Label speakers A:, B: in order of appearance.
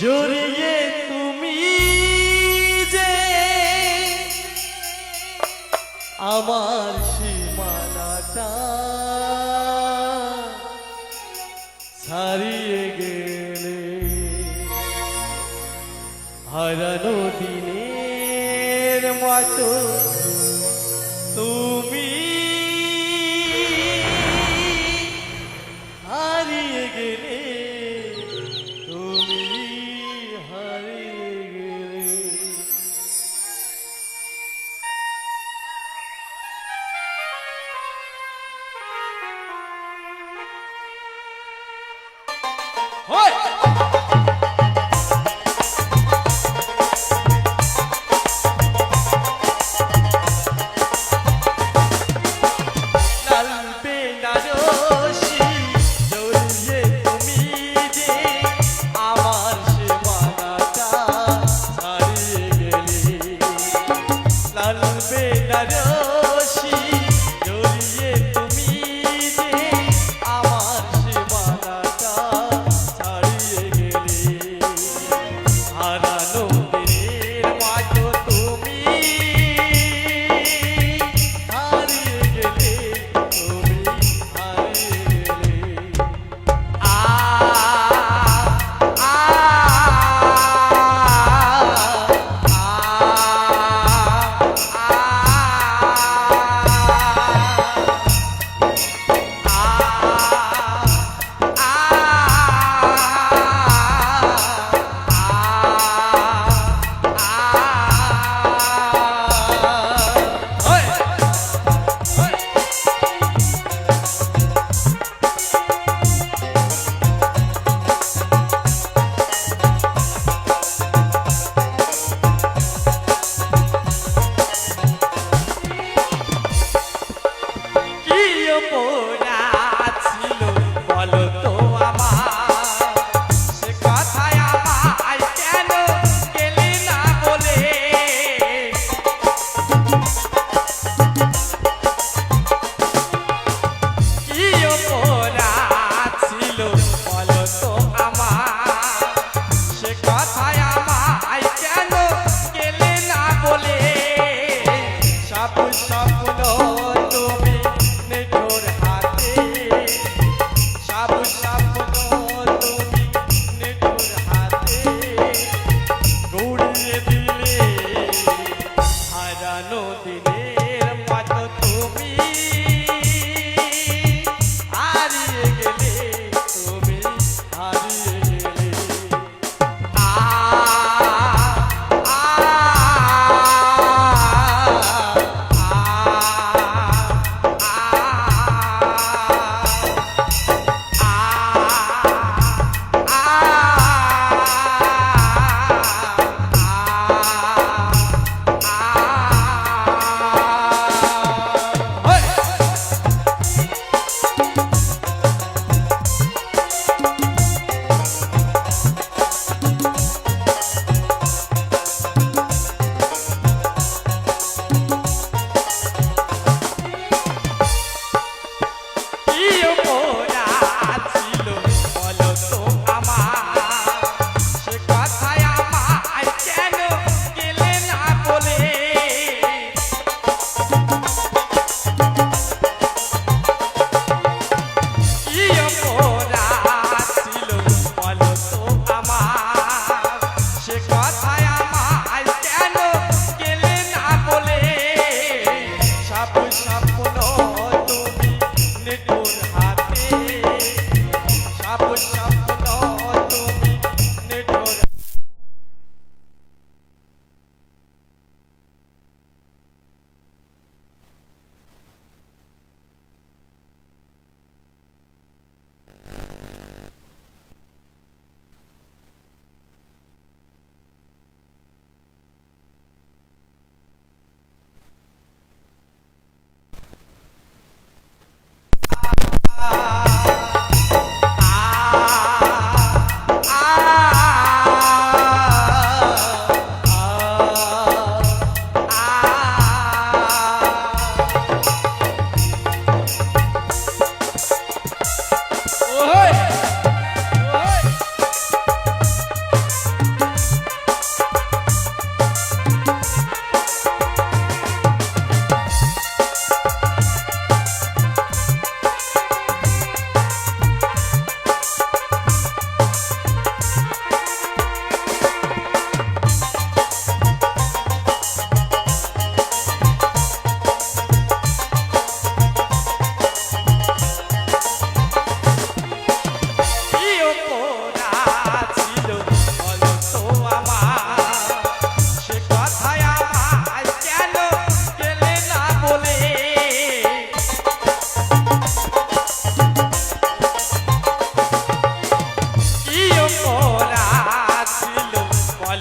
A: জড়িয়ে তুমি যে আমার সীমানাটা ছাড়িয়ে গেলে হারানো দিনের মতো 어? Oh. রাম